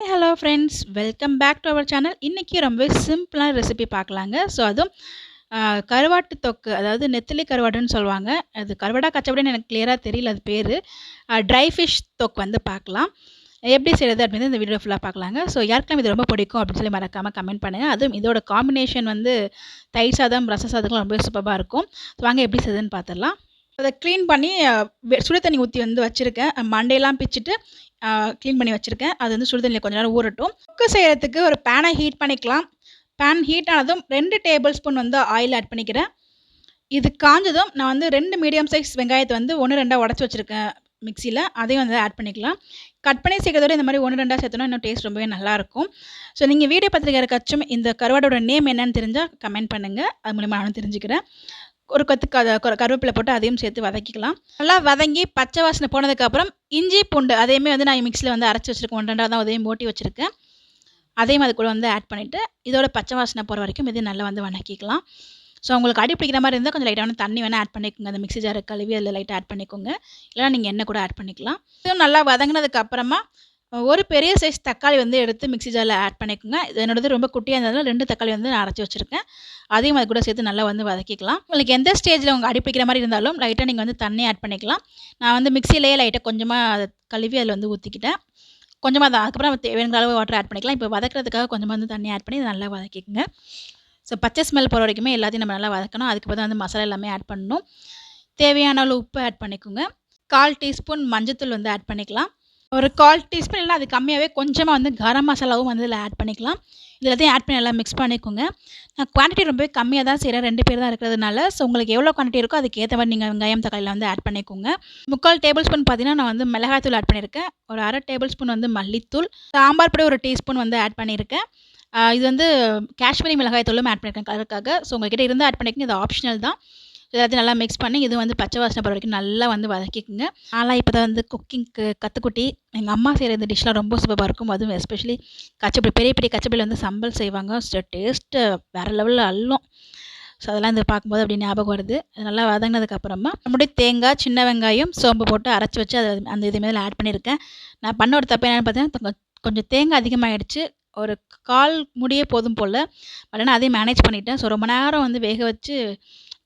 Hello friends welcome back to our channel இன்றைக்கி ரொம்பவே சிம்பிளான ரெசிபி பார்க்கலாங்க. ஸோ அதுவும் கருவாட்டு தொக்கு அதாவது நெத்திலி கருவாடுன்னு சொல்லுவாங்க. அது கருவாடா கச்சப்படின்னு எனக்கு கிளியராக தெரியல அது பேர். ட்ரை ஃபிஷ் தொக்கு வந்து பார்க்கலாம். எப்படி செய்கிறது அப்படின்னு இந்த வீடியோ ஃபுல்லாக பார்க்கலாங்க. ஸோ யாருக்கெல்லாம் இது ரொம்ப பிடிக்கும் அப்படின்னு சொல்லி மறக்காமல் கமெண்ட் பண்ணுங்கள் அதுவும் இதோட காம்பினேஷன் வந்து தயிர் சாதம் ரச சாதம்லாம் ரொம்ப சூப்பராக இருக்கும். ஸோ வாங்க எப்படி செய்யுதுன்னு பார்த்துடலாம். அதை க்ளீன் பண்ணி வெ- சுடு தண்ணி ஊற்றி வந்து வச்சுருக்கேன். மண்டையெல்லாம் பிச்சுட்டு க்ளீன் பண்ணி வச்சுருக்கேன். அது வந்து சுடு தண்ணியில் கொஞ்ச நேரம் ஊறட்டும். குக்கு செய்கிறதுக்கு ஒரு பேனை ஹீட் பண்ணிக்கலாம். பேன் ஹீட் ஆனதும் ரெண்டு டேபிள் ஸ்பூன் வந்து ஆயில் ஆட் பண்ணிக்கிறேன். இது காஞ்சதும் நான் வந்து ரெண்டு மீடியம் சைஸ் வெங்காயத்தை வந்து ஒன்று ரெண்டாக உடச்சி வச்சுருக்கேன் மிக்சியில் அதையும் வந்து ஆட் பண்ணிக்கலாம். கட் பண்ணி சேர்க்கறதோட இந்த மாதிரி ஒன்று ரெண்டாக சேர்த்தோன்னா இன்னும் டேஸ்ட் ரொம்பவே நல்லாயிருக்கும் ஸோ நீங்கள் வீடியோ பார்த்துருக்க யாருக்காச்சும் இந்த கருவாடோட நேம் என்னன்னு தெரிஞ்சால் கமெண்ட் பண்ணுங்கள் அது மூலிமா நானும் தெரிஞ்சுக்கிறேன். ஒரு கொத்து க கருவேப்பிலை போட்டு அதையும் சேர்த்து வதக்கிக்கலாம். நல்லா வதங்கி பச்சை வாசனை போனதுக்கப்புறம் இஞ்சி பூண்டு அதையுமே வந்து நான் மிக்ஸியில் வந்து அரைச்சி வச்சுருக்கேன். ஒன்று ரெண்டாக தான் அதையும் ஓட்டி வச்சுருக்கேன். அதையும் அது கூட வந்து ஆட் பண்ணிவிட்டு இதோட பச்சை வாசனை போகிற வரைக்கும் இது நல்லா வந்து வதக்கிக்கலாம் ஸோ உங்களுக்கு அடி பிடிக்கிற மாதிரி இருந்தால் கொஞ்சம் லைட்டாக தண்ணி வேணால் ஆட் பண்ணிக்கோங்க. அந்த மிக்ஸி ஜாரை கழுவி அதில் லைட்டாக ஆட் பண்ணிக்கோங்க. இல்லைனா நீங்கள் எண்ணெய் கூட ஆட் பண்ணிக்கலாம். இதுவும் நல்லா வதங்கினதுக்கு அப்புறமா ஒரு பெரிய சைஸ் தக்காளி வந்து எடுத்து மிக்ஸி ஜாரில் ஆட் பண்ணிக்கோங்க. இது என்னோடது ரொம்ப குட்டியாக இருந்ததுனால ரெண்டு தக்காளி வந்து நான் அரைச்சி வச்சுருக்கேன். அதையும் அது கூட சேர்த்து நல்லா வந்து வதக்கிக்கலாம். உங்களுக்கு எந்த ஸ்டேஜில் உங்கள் அடிப்படிக்கிற மாதிரி இருந்தாலும் லைட்டாக நீங்கள் வந்து தண்ணி ஆட் பண்ணிக்கலாம். நான் வந்து மிக்சிலேயே லைட்டாக கொஞ்சமாக அதை கழுவி அதில் வந்து ஊற்றிக்கிட்டேன் கொஞ்சமாக தான் அதுக்கப்புறம் தேவையான அளவு வாட்டர் ஆட் பண்ணிக்கலாம். இப்போ வதக்கிறதுக்காக கொஞ்சமாக வந்து தண்ணி ஆட் பண்ணி இதை நல்லா வதக்கிக்கோங்க. ஸோ பச்சை ஸ்மெல் போகிற வரைக்குமே எல்லாத்தையும் நம்ம நல்லா வதக்கணும். அதுக்கப்புறம் தான் வந்து மசாலா எல்லாமே ஆட் பண்ணணும். தேவையான அளவு உப்பு ஆட் பண்ணிக்கோங்க. கால் டீஸ்பூன் மஞ்சத்தூள் வந்து ஆட் பண்ணிக்கலாம். ஒரு கால் டீஸ்பூன் இல்லை அது கம்மியாகவே கொஞ்சமாக வந்து கரம் மசாலாவும் வந்து இதில் ஆட் பண்ணிக்கலாம். இதில் எல்லாத்தையும் ஆட் பண்ணி நல்லா மிக்ஸ் பண்ணிக்கோங்க. நான் குவான்டிட்டி ரொம்பவே கம்மியாக தான் செய்கிறேன் ரெண்டு பேர் தான் இருக்கிறதுனால. ஸோ உங்களுக்கு எவ்வளோ குவான்டிட்டி இருக்கோ அதுக்கேற்ற மாதிரி நீங்கள் வெங்காயம் தக்காளியில் வந்து ஆட் பண்ணிக்கோங்க. முக்கால் டேபிள் ஸ்பூன் பார்த்தீங்கன்னா நான் வந்து மிளகாய்த்தூள் ஆட் பண்ணியிருக்கேன். ஒரு அரை டேபிள் ஸ்பூன் வந்து மல்லித்தூள். சாம்பார் பொடி ஒரு டீஸ்பூன் வந்து ஆட் பண்ணியிருக்கேன். இது வந்து காஷ்மீரி மிளகாய் தூளும் ஆட் பண்ணியிருக்கேன். கலருக்காக ஸோ உங்கள்கிட்ட இருந்து ஆட் பண்ணிக்கோங்க. இது ஆப்ஷனல் தான். எல்லாத்தையும் நல்லா மிக்ஸ் பண்ணி இது வந்து பச்சை வாசனை போகிற வரைக்கும் நல்லா வந்து வதக்கிக்குங்க. நான்லாம் இப்போ தான் வந்து குக்கிங்க்கு கற்றுக்குட்டி எங்கள் அம்மா செய்கிற இந்த டிஷ்லாம் ரொம்ப சூப்பராக இருக்கும். அதுவும் எஸ்பெஷலி கச்சப்படி பெரிய பெரிய கச்சப்படியில் வந்து சம்பல் செய்வாங்க. ஸோ டேஸ்ட்டு வேறு லெவலில் அல்லும் ஸோ அதெல்லாம் இந்த பார்க்கும்போது அப்படி ஞாபகம் வருது. அது நல்லா வதங்கினதுக்கப்புறமா நம்முடைய தேங்காய் சின்ன வெங்காயம் சோம்பு போட்டு அரைச்சி வச்சு அதை அந்த இது மேலே ஆட் பண்ணியிருக்கேன். நான் பண்ண ஒரு தப்பு என்னென்னு பார்த்தீங்கன்னா கொஞ்சம் கொஞ்சம் தேங்காய் அதிகமாகிடுச்சு ஒரு கால் முடியே போதும் போல். பட் ஆனால் அதையும் மேனேஜ் பண்ணிட்டேன். ஸோ ரொம்ப நேரம் வந்து வேக வச்சு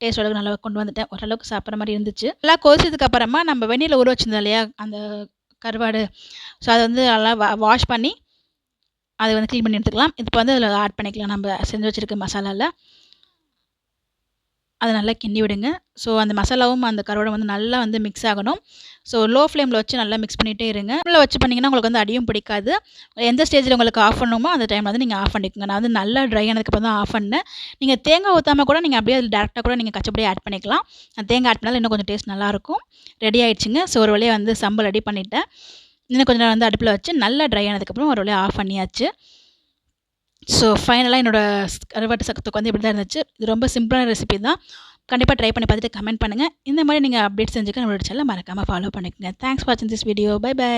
டேஸ்ட் அளவுக்கு நல்லா கொண்டு வந்துட்டேன். ஓரளவுக்கு சாப்பிட்ற மாதிரி இருந்துச்சு. நல்லா கொதிச்சதுக்கு அப்புறமா நம்ம வெந்நீரில் ஊற வச்சிருந்தோம் இல்லையா? அந்த கருவாடு. ஸோ அதை வந்து நல்லா வா வாஷ் பண்ணி அதை வந்து க்ளீன் பண்ணி எடுத்துக்கலாம். இப்போ வந்து அதில் ஆட் பண்ணிக்கலாம். நம்ம செஞ்சு வச்சுருக்க மசாலாவில் அதை நல்லா கிண்டி விடுங்க. ஸோ அந்த மசாலாவும் அந்த கருவாடும் வந்து நல்லா வந்து மிக்ஸ் ஆகணும். ஸோ லோ ஃப்ளேமில் வச்சு நல்லா மிக்ஸ் பண்ணிகிட்டே இருங்க. உள்ள வச்சு பண்ணிங்கன்னா உங்களுக்கு வந்து அடியும் பிடிக்காது. எந்த ஸ்டேஜில் உங்களுக்கு ஆஃப் பண்ணணுமோ அந்த டைமில் வந்து நீங்கள் ஆஃப் பண்ணிக்கோங்க. நான் வந்து நல்லா ட்ரை ஆனதுக்கப்புறம் தான் ஆஃப் பண்ணேன். நீங்கள் தேங்காய் ஊற்றாம கூட நீங்கள் அப்படியே அதில் டேரெக்டாக கூட நீங்கள் கச்சப்படியே ஆட் பண்ணிக்கலாம். நான் தேங்காய் ஆட் பண்ணாலும் இன்னும் கொஞ்சம் டேஸ்ட் நல்லாயிருக்கும் ரெடி ஆகிடுச்சிங்க ஸோ ஒரு வழியாக வந்து சம்பல் ரெடி பண்ணிவிட்டேன் இன்னும் கொஞ்சம் நேரம் வந்து அடுப்பில் வச்சு நல்லா ட்ரை ஆனதுக்கப்புறம் ஒரு வழியாக ஆஃப் பண்ணியாச்சு. ஸோ ஃபைனலாக என்னோடய கருவாட்டு சக்கத்துக்கு வந்து இப்படி தான் இருந்துச்சு. இது ரொம்ப சிம்பிளான ரெசிபி தான். கண்டிப்பாக ட்ரை பண்ணி பார்த்துட்டு கமெண்ட் பண்ணுங்கள் இந்த மாதிரி நீங்கள் அப்டேட் செஞ்சுக்க நம்மளோட சேனலை மறக்காமல் ஃபாலோ பண்ணிக்கோங்க. தேங்க்ஸ் வாட்சிங் திஸ் வீடியோ பை பை